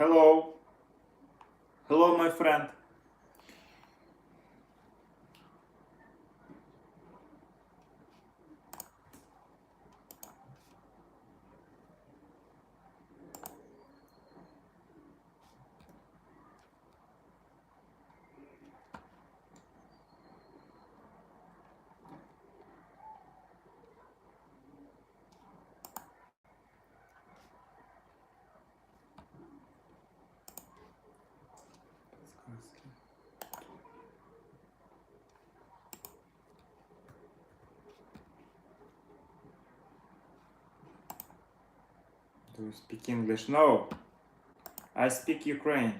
Hello. Hello, my friend. Speak English? No. I speak Ukraine.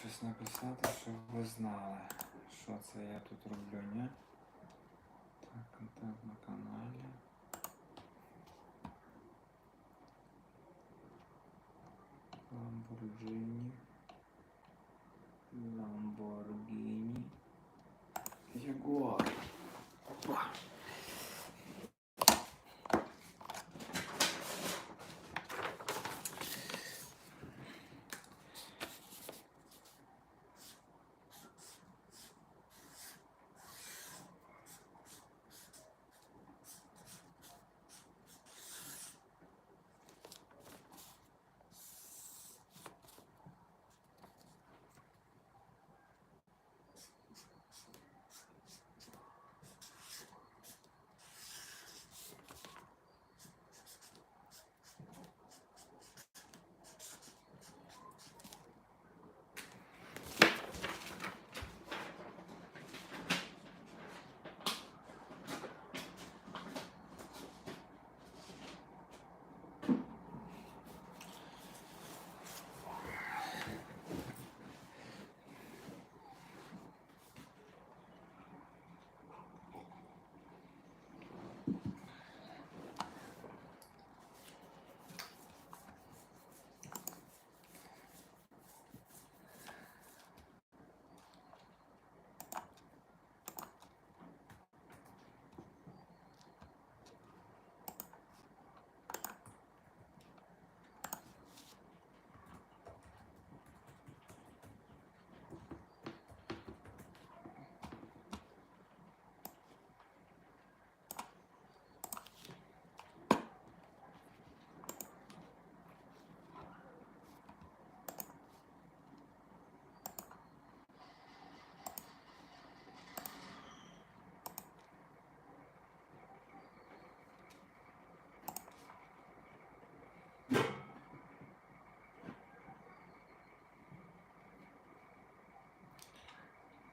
Щось написати, щоб ви знали, що це я тут роблю, ні? Так, контент на каналі. Lamborghini. Lamborghini. Jaguar. Опа.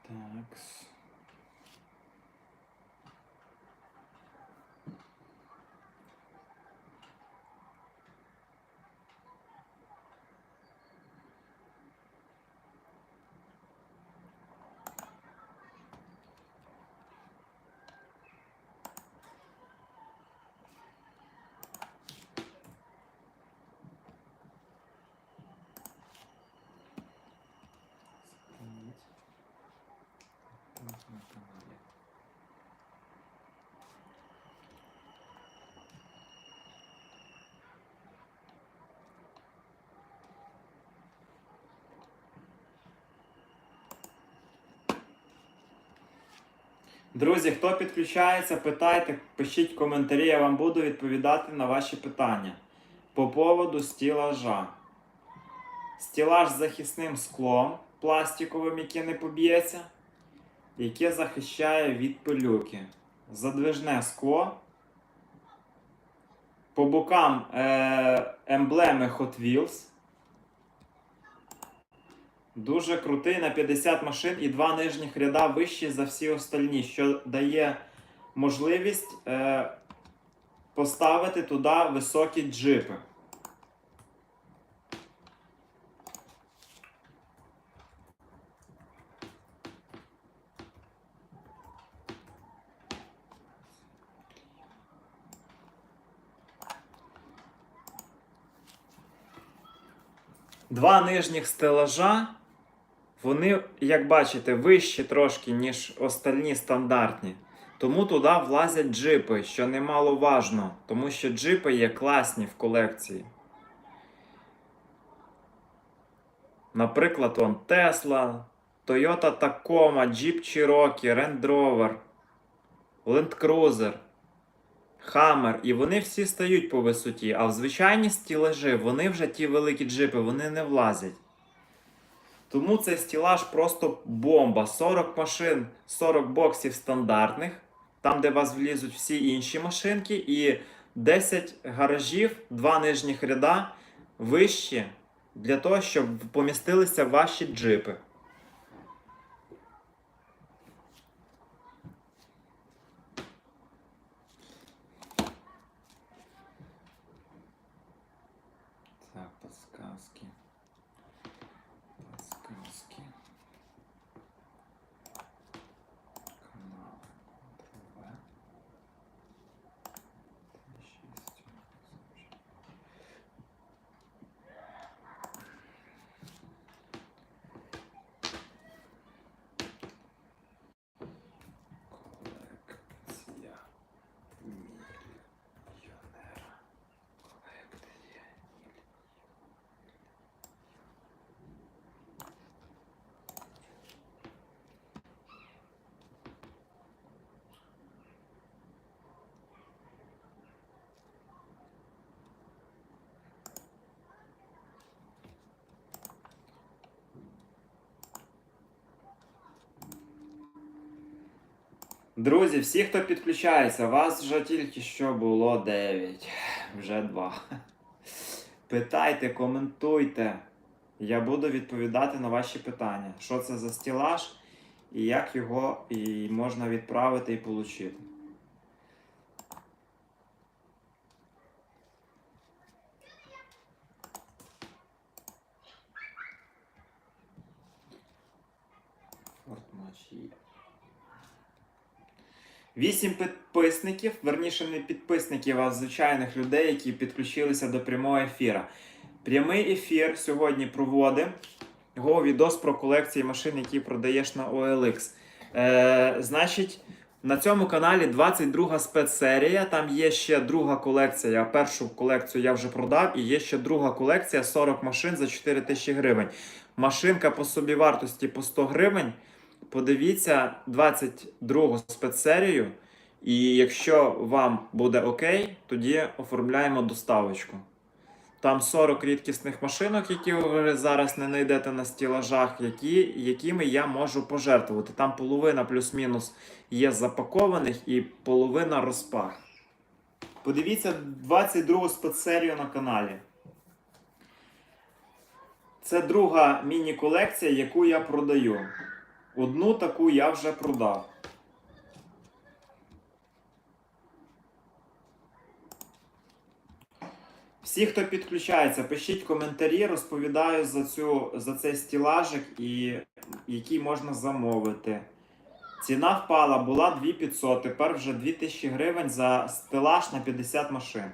Так. Сохранить. Контент на канале. Друзі, хто підключається, питайте, пишіть коментарі, я вам буду відповідати на ваші питання по поводу стілажа. Стілаж з захисним склом пластиковим, який не поб'ється. яке захищає від пилюки. Задвижне скло. По бокам е, емблеми Hot Wheels. Дуже крутий на 50 машин і два нижніх ряда вищі за всі остальні, що дає можливість е, поставити туди високі джипи. Два нижніх стелажа, вони, як бачите, вищі трошки, ніж остальні стандартні. Тому туди влазять джипи, що немаловажно, тому що джипи є класні в колекції. Наприклад, он Tesla, Toyota Tacoma, Jeep Cherokee, Land Rover, Land Cruiser, Hammer. І вони всі стають по висоті. А в звичайні стілажі вони вже ті великі джипи, вони не влазять. Тому цей стілаж просто бомба. 40 машин, 40 боксів стандартних, там, де вас влізуть всі інші машинки, і 10 гаражів, два нижніх ряда вищі для того, щоб помістилися ваші джипи. Друзі, всі, хто підключається, вас вже тільки що було 9, вже 2. Питайте, коментуйте. Я буду відповідати на ваші питання. Що це за стілаж і як його і можна відправити і отримати. Вісім підписників, верніше не підписників, а звичайних людей, які підключилися до прямого ефіра. Прямий ефір сьогодні проводимо. Його відос про колекції машин, які продаєш на OLX. Е, значить, на цьому каналі 22 спецсерія. Там є ще друга колекція. Першу колекцію я вже продав, і є ще друга колекція 40 машин за 4 тисячі гривень. Машинка по собі вартості по 100 гривень. Подивіться 22 спецсерію. І якщо вам буде окей, тоді оформляємо доставочку. Там 40 рідкісних машинок, які ви зараз не знайдете на стілажах, які, якими я можу пожертвувати. Там половина плюс-мінус є запакованих і половина розпах. Подивіться 22 спецсерію на каналі. Це друга міні-колекція, яку я продаю. Одну таку я вже продав. Всі, хто підключається, пишіть коментарі, розповідаю за, цю, за цей стілажик, і, який можна замовити. Ціна впала, була 2500, тепер вже 2000 гривень за стелаж на 50 машин.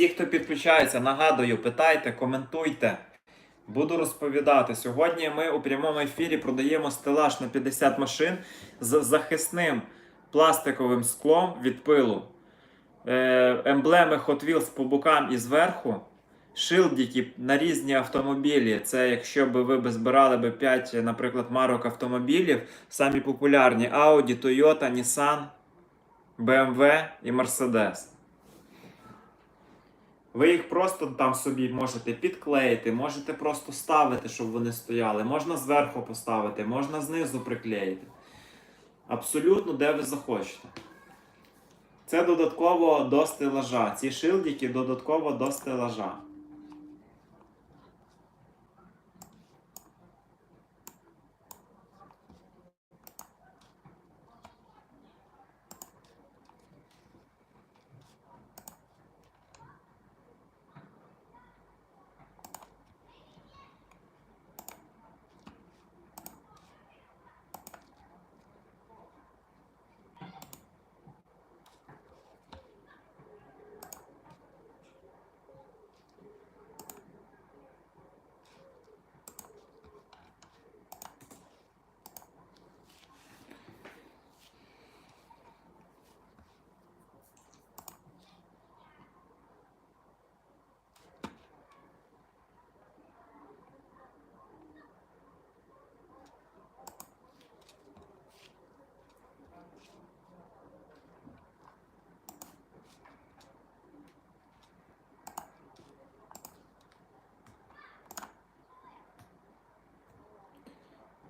Всі, хто підключається, нагадую, питайте, коментуйте. Буду розповідати. Сьогодні ми у прямому ефірі продаємо стелаж на 50 машин з захисним пластиковим склом від пилу. Е, емблеми Hot Wheels по бокам і зверху. Шилдики на різні автомобілі. Це якщо б ви збирали б 5, наприклад, марок автомобілів, самі популярні Audi, Toyota, Nissan, BMW і Mercedes. Ви їх просто там собі можете підклеїти, можете просто ставити, щоб вони стояли. Можна зверху поставити, можна знизу приклеїти. Абсолютно де ви захочете. Це додатково до стелажа. Ці шилдики додатково до стелажа.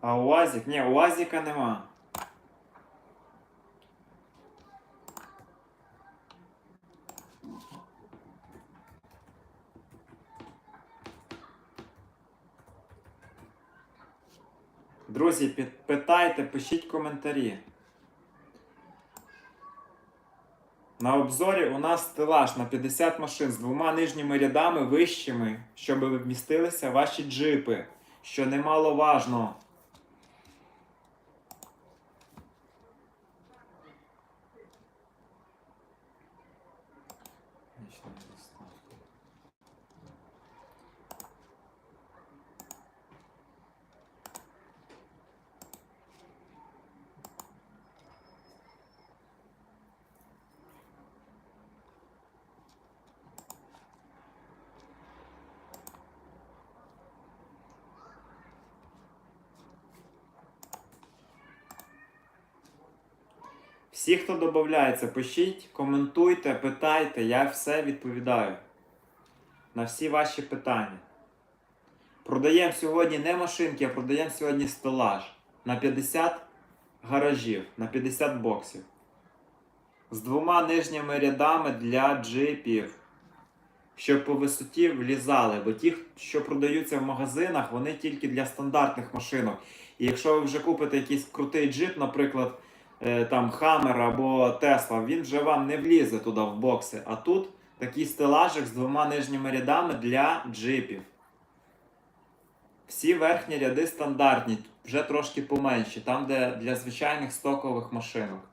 А УАЗик? Ні, УАЗика нема. Друзі, питайте, пишіть коментарі. На обзорі у нас стелаж на 50 машин з двома нижніми рядами вищими, щоб вмістилися ваші джипи, що немаловажно. Всі, хто додається, пишіть, коментуйте, питайте, я все відповідаю. На всі ваші питання. Продаємо сьогодні не машинки, а продаємо сьогодні стелаж на 50 гаражів, на 50 боксів. З двома нижніми рядами для джипів. Щоб по висоті влізали, бо ті, що продаються в магазинах, вони тільки для стандартних машинок. І якщо ви вже купите якийсь крутий джип, наприклад, там Хаммер або Тесла, він вже вам не влізе туди в бокси. А тут такий стелажик з двома нижніми рядами для джипів. Всі верхні ряди стандартні, вже трошки поменші, там, де для звичайних стокових машинок.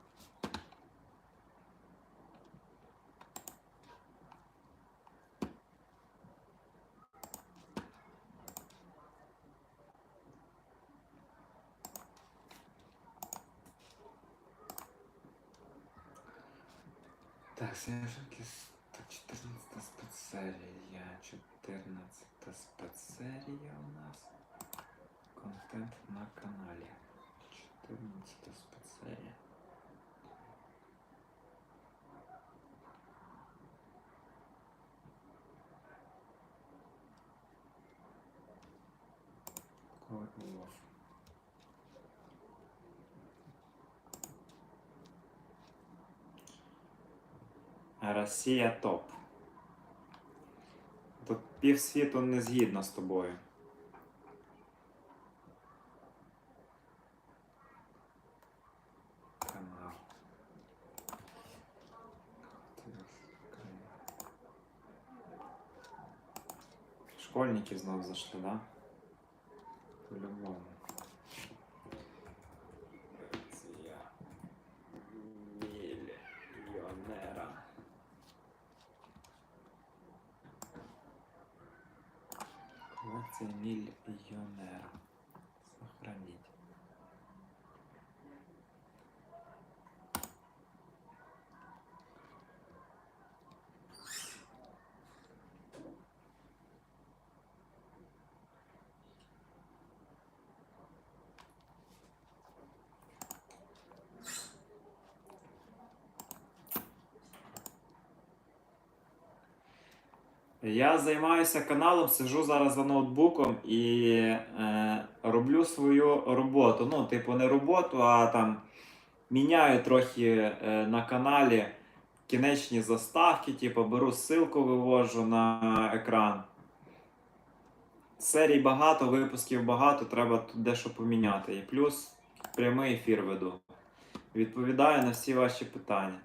Так, свеженький 14 спецсерія. 14 спецсерія у нас. Контент на каналі. 14 спецсерія. Росія топ. Тут півсвіту не згідно з тобою. Школьники знов зайшли, да? По-любому. Росія. Мільйонера. Колекція мільйонера. Сохраніть. Я займаюся каналом, сижу зараз за ноутбуком і е, роблю свою роботу. Ну, типу, не роботу, а там міняю трохи е, на каналі кінечні заставки, типу, беру ссылку, вивожу на екран. Серій багато, випусків багато, треба тут дещо поміняти. І плюс прямий ефір веду. Відповідаю на всі ваші питання.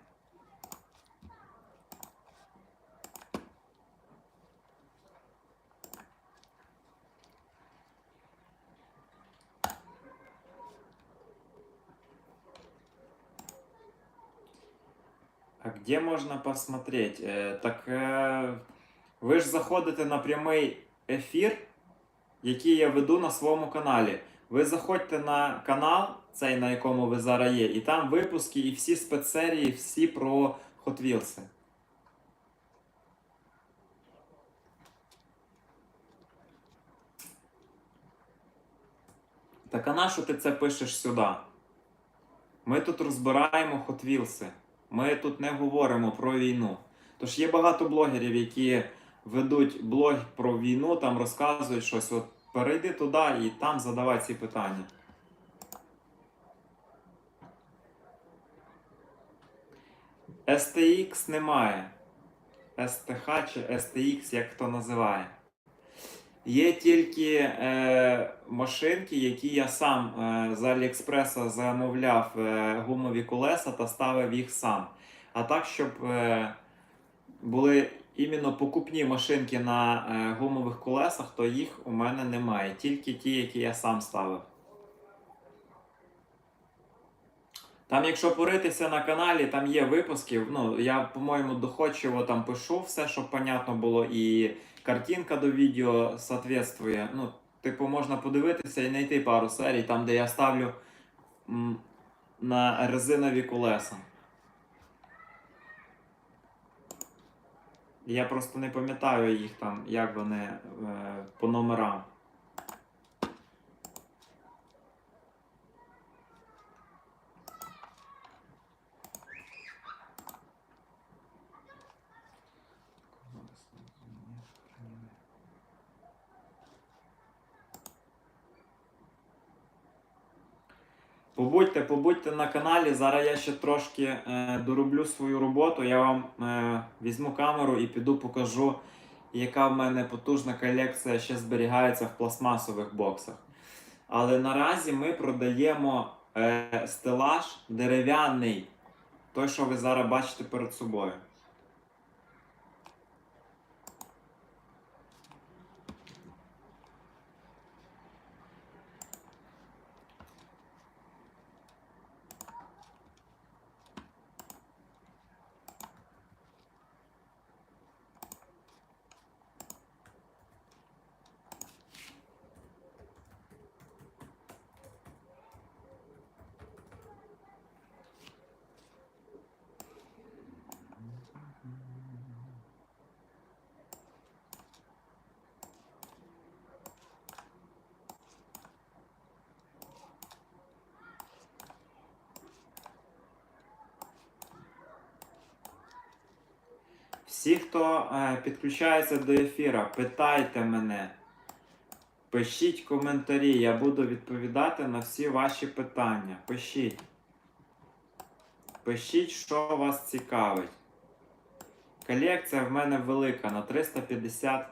Где можна посмотреть? Е, так е, ви ж заходите на прямий ефір, який я веду на своєму каналі. Ви заходьте на канал, цей на якому ви зараз є, і там випуски і всі спецсерії, всі про Hot Wheels. Так а на що ти це пишеш сюди? Ми тут розбираємо Hot Wheels. Ми тут не говоримо про війну. Тож є багато блогерів, які ведуть блог про війну, там розказують щось. От перейди туди і там задавай ці питання. STX немає. STH чи STX, як хто називає. Є тільки е, машинки, які я сам е, з Аліекспреса замовляв е, гумові колеса та ставив їх сам. А так, щоб е, були іменно покупні машинки на е, гумових колесах, то їх у мене немає. Тільки ті, які я сам ставив. Там, якщо поритися на каналі, там є випусків. Ну, я, по-моєму, доходчиво там пишу все, щоб понятно було, і картинка до відео соответствує. Ну, типу, можна подивитися і знайти пару серій, там, де я ставлю на резинові колеса. Я просто не пам'ятаю їх там, як вони е, по номерам. Побудьте, побудьте на каналі. Зараз я ще трошки е, дороблю свою роботу. Я вам е, візьму камеру і піду покажу, яка в мене потужна колекція ще зберігається в пластмасових боксах. Але наразі ми продаємо е, стелаж дерев'яний, той, що ви зараз бачите перед собою. Всі, хто е, підключається до ефіра, питайте мене. Пишіть коментарі, я буду відповідати на всі ваші питання. Пишіть. Пишіть, що вас цікавить. Колекція в мене велика на 350.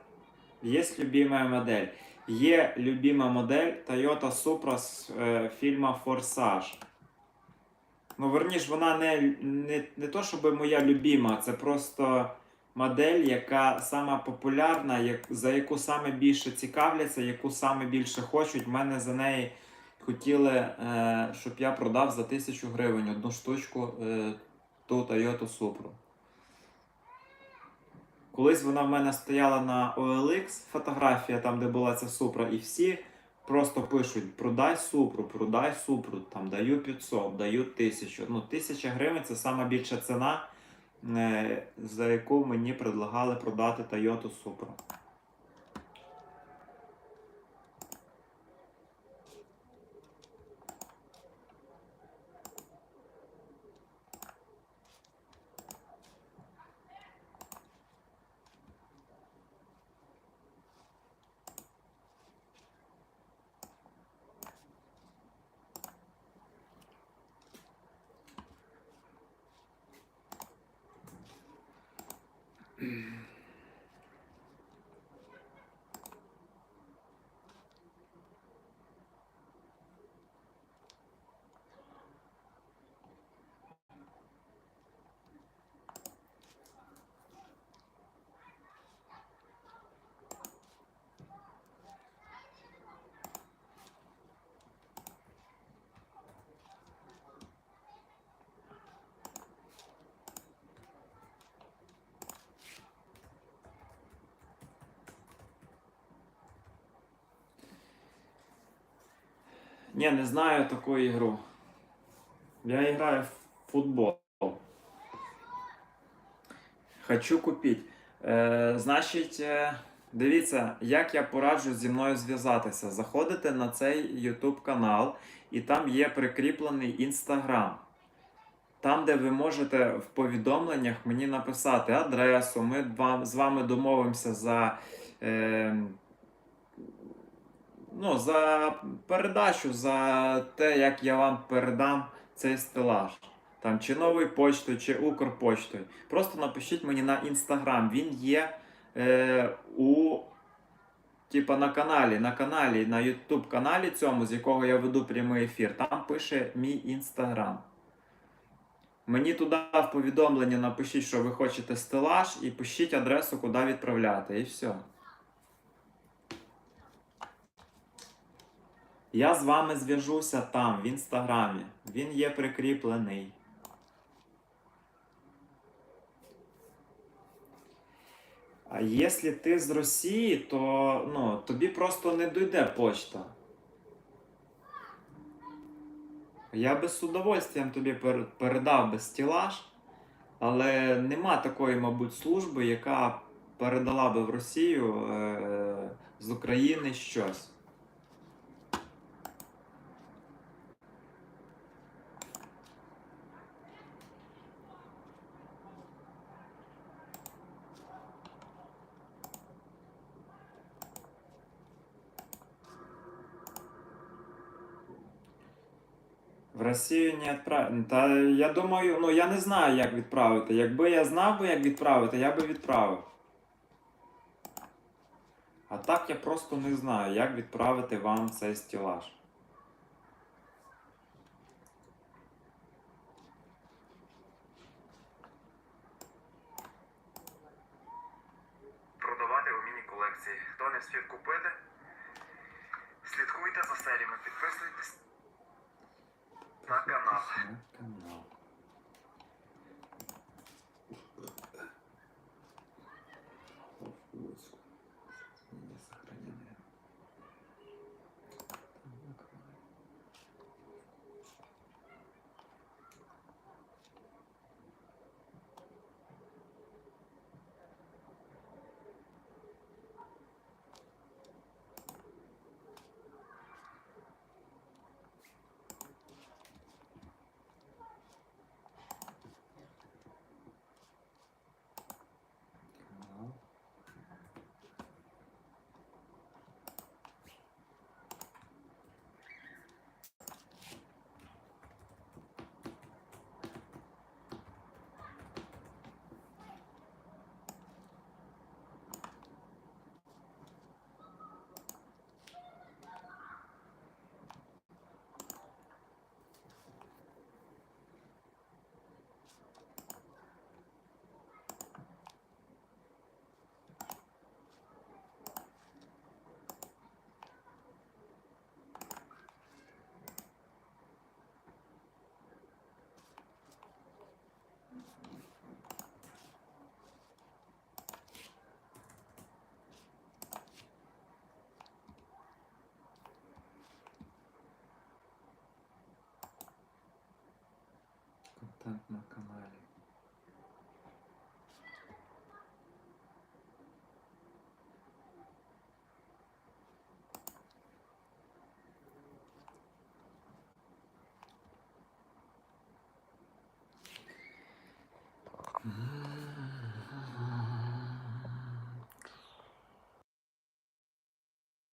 Є любима модель. Є любима модель Toyota Supra з е, фільму Форсаж. Ну, верніш, вона не, не, не то, щоб моя любима, це просто модель, яка сама популярна, як, за яку саме більше цікавляться, яку саме більше хочуть. В мене за неї хотіли, е, щоб я продав за тисячу гривень одну штучку е, ту Toyota Supra. Колись вона в мене стояла на OLX, фотографія там, де була ця супра, і всі просто пишуть: продай супру, продай супру, там даю 500, даю 1000. Ну, 1000 гривень це сама більша ціна, за яку мені предлагали продати Toyota Supra. Ні, не знаю таку ігру. Я граю в футбол. Хочу купити. Е, значить, е, дивіться, як я пораджу зі мною зв'язатися. Заходите на цей YouTube канал, і там є прикріплений Instagram. Там, де ви можете в повідомленнях мені написати адресу, ми з вами домовимося за. Е, ну, за передачу, за те, як я вам передам цей стелаж. Там чи новою почтою, чи Укрпочтою. Просто напишіть мені на інстаграм. Він є е, у типа на каналі, на каналі, на Ютуб каналі цьому, з якого я веду прямий ефір. Там пише мій інстаграм. Мені туди в повідомлення напишіть, що ви хочете стелаж, і пишіть адресу, куди відправляти, і все. Я з вами зв'яжуся там, в інстаграмі. Він є прикріплений. А якщо ти з Росії, то ну, тобі просто не дойде почта. Я би з удовольствием тобі передав би стілаж, але нема такої, мабуть, служби, яка передала би в Росію е- з України щось. В Росію не відправити. Та я думаю, ну я не знаю, як відправити. Якби я знав би, як відправити, я би відправив. А так я просто не знаю, як відправити вам цей стілаж. контент на каналі. Mm-hmm.